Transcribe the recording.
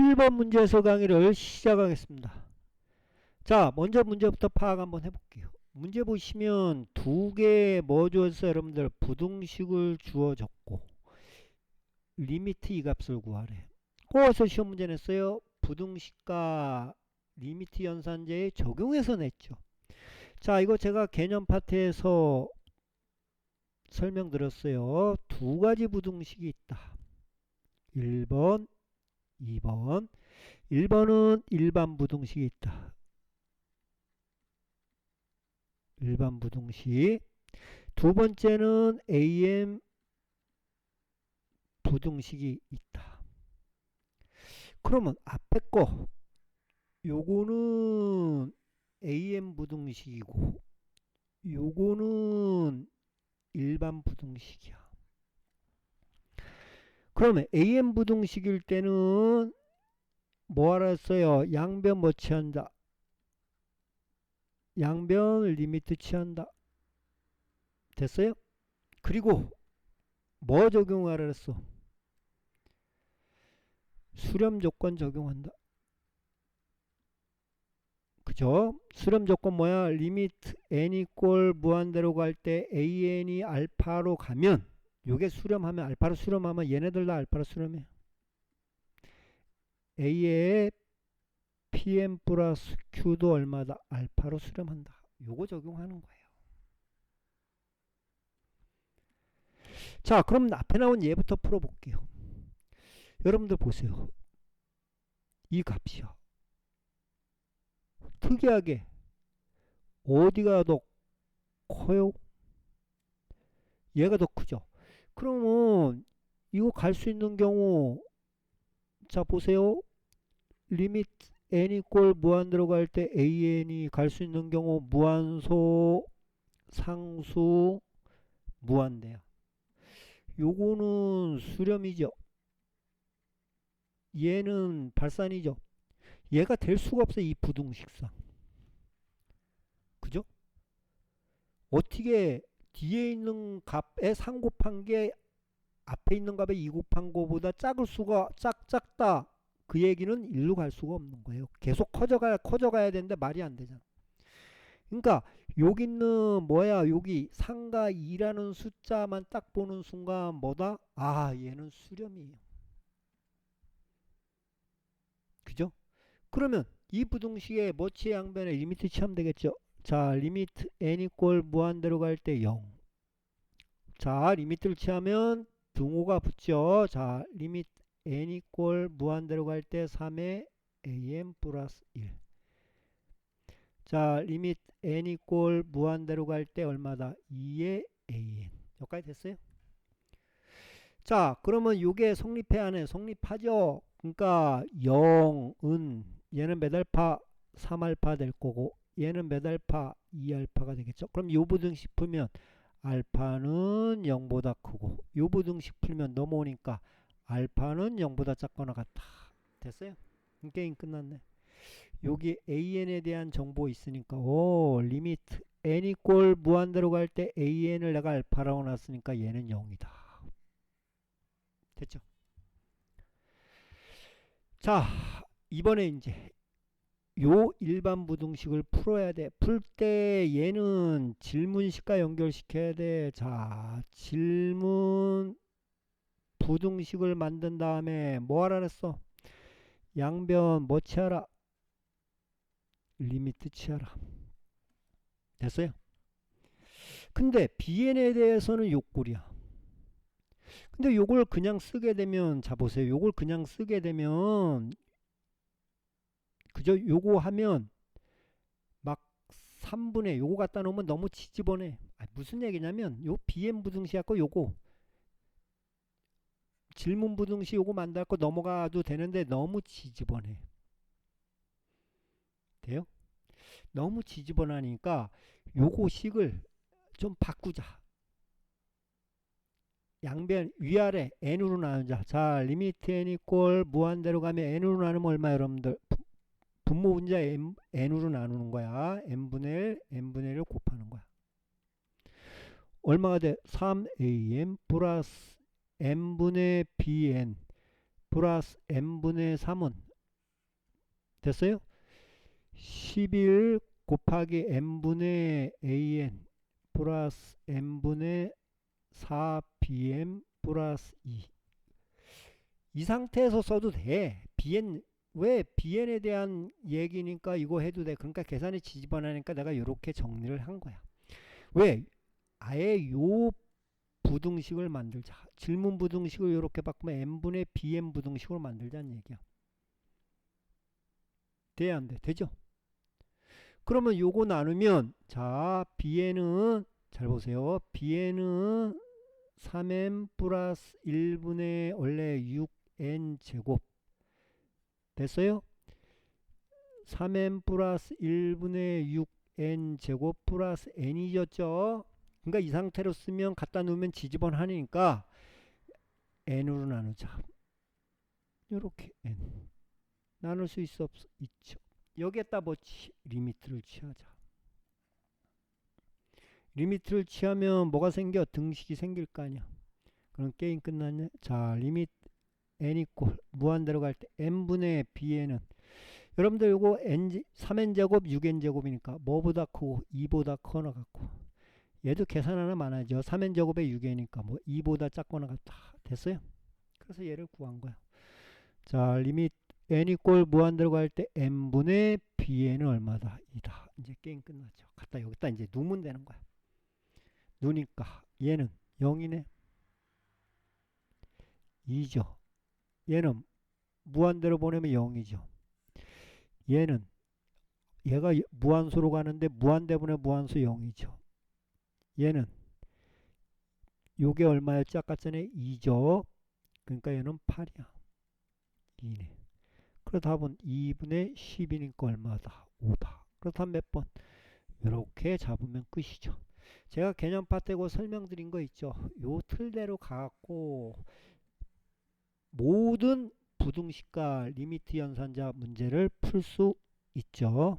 7번 문제에서 강의를 시작하겠습니다. 자, 먼저 문제부터 파악 한번 해볼게요. 문제 보시면 두개뭐 주었어요, 여러분들? 부등식을 주어졌고 리미트 이 값을 구하래. 꼬아서 시험 문제 냈어요. 부등식과 리미트 연산제에 적용해서 냈죠. 자, 이거 제가 개념 파트에서 설명드렸어요. 두 가지 부등식이 있다. 1번, 2번. 1번은 일반 부등식이 있다. 일반 부등식. 두 번째는 AM 부등식이 있다. 그러면 앞에 거 요거는 AM 부등식이고 요거는 일반 부등식이야. 그러면 AM 부등식일 때는 뭐 알았어요? 양변 뭐 취한다? 양변 리미트 취한다. 됐어요? 그리고 뭐 적용하라 했어? 수렴 조건 적용한다. 그죠? 수렴 조건 뭐야? 리미트 n 이꼴 무한대로 갈 때 an이 알파로 가면 요게 수렴하면 알파로 수렴하면 얘네들 다 알파로 수렴해. a의 pm 플러스 q도 얼마다? 알파로 수렴한다. 요거 적용하는 거예요. 자, 그럼 앞에 나온 얘부터 풀어볼게요. 여러분들 보세요. 이 값이요. 특이하게 어디가 더 커요? 얘가 더 크죠. 그러면 이거 갈 수 있는 경우 자 보세요. 리미트 n 이꼴 무한대로 갈때 an이 갈 수 있는 경우 무한소 상수 무한대야. 요거는 수렴이죠. 얘는 발산이죠. 얘가 될 수가 없어 이 부등식상. 그죠? 어떻게 뒤에 있는 값에 상 곱한 게 앞에 있는 값에 2 곱한 거보다 작을 수가 짝 작다. 그 얘기는 일로 갈 수가 없는 거예요. 계속 커져가야 커져가야 되는데 말이 안 되잖아. 그러니까 여기 있는 뭐야 여기 상가 2라는 숫자만 딱 보는 순간 뭐다? 아 얘는 수렴이에요. 그죠? 그러면 이 부등식의 뭐치의 양변에 리미트 취하면 되겠죠. 자 리미트 n 이꼴 무한대로 갈 때 0. 자 리미트를 취하면 등호가 붙죠. 자 리미트 n 이꼴 무한대로 갈 때 3의 am 플러스 1. 자 리미트 n 이꼴 무한대로 갈 때 얼마다? 2의 an. 여기까지 됐어요? 자 그러면 요게 성립해 안 해? 성립하죠. 그러니까 0은 얘는 몇 알파? 3알파 될 거고 얘는 몇 알파? 2알파가 되겠죠. 그럼 요 부등식 풀면 알파는 0보다 크고 요 부등식 풀면 넘어오니까 알파는 0보다 작거나 같다. 됐어요? 게임 끝났네. 여기 an에 대한 정보 있으니까 오 리미트 n 이꼴 무한대로 갈 때 an을 내가 알파라고 놨으니까 얘는 0이다. 됐죠? 자 이번에 이제 요 일반 부등식을 풀어야 돼. 풀 때 얘는 질문식과 연결시켜야 돼. 자 질문 부등식을 만든 다음에 뭐 하라 그랬어? 양변 뭐 취하라? 리미트 취하라. 됐어요? 근데 bn에 대해서는 욕구이야 근데 요걸 그냥 쓰게 되면 자 보세요. 요걸 그냥 쓰게 되면 그저 요거 하면 막 3분의 요거 갖다 놓으면 너무 지지번해. 아, 무슨 얘기냐면 요 bn 부등식하고 요거 질문 부등식 요거 만들 거 넘어가도 되는데 너무 지지번해. 돼요? 너무 지지번하니까 요거 식을 좀 바꾸자. 양변 위아래 n으로 나누자. 자, 리미트 n 이꼴 무한대로 가면 n으로 나누면 얼마 여러분들? 분모 분자 n, n으로 나누는 거야. n분의 1, n분의 1을 곱하는 거야. 얼마가 돼? 3am 플러스 n분의 bn 플러스 n분의 3은 됐어요? 11 곱하기 n분의 an 플러스 n분의 4bm 플러스 2. 이 상태에서 써도 돼. bn 왜 bn에 대한 얘기니까 이거 해도 돼. 그러니까 계산에 지집어내니까 내가 이렇게 정리를 한 거야. 왜? 아예 요 부등식을 만들자. 질문 부등식을 이렇게 바꾸면 n분의 bm 부등식으로 만들자는 얘기야. 돼야 안 돼? 되죠? 그러면 요거 나누면 자 bn은 잘 보세요. bn은 3n 플러스 1분의 원래 6n 제곱 됐어요? 3n 플러스 1분의 6n 제곱 플러스 n이었죠. 그러니까 이 상태로 쓰면 갖다 놓으면 지지번 하니까 n으로 나누자. 요렇게 n 나눌 수 있어 없어? 있죠. 여기에다 뭐 치, 리미트를 취하자. 리미트를 취하면 뭐가 생겨? 등식이 생길 거 아니야. 그럼 게임 끝났네. 자, 리미트 n 이꼴 무한대로 갈 때 n분의 bn은 여러분들 요거 n 3n 제곱 6n 제곱이니까 뭐보다 크고 2보다 커나 같고 얘도 계산 하나 많아져 3n 제곱에 6n이니까 뭐 2보다 작거나 같다 됐어요. 그래서 얘를 구한 거야. 자 리미트 n 이꼴 무한대로 갈 때 n분의 bn은 얼마다? 2다. 이제 게임 끝났죠. 갖다 여기다 이제 누면 되는 거야. 누니까 얘는 0이네. 2죠 얘는 무한대로 보내면 0이죠. 얘는 얘가 무한수로 가는데 무한대분의 무한수 0이죠. 얘는 요게 얼마였지? 아까 전에 2죠. 그러니까 얘는 8이야. 2네. 그래서 답은 2분의 10이니까 얼마다? 5다. 그렇다면 몇 번? 이렇게 잡으면 끝이죠. 제가 개념파 떼고 설명드린 거 있죠. 요 틀대로 가갖고 모든 부등식과 리미트 연산자 문제를 풀 수 있죠.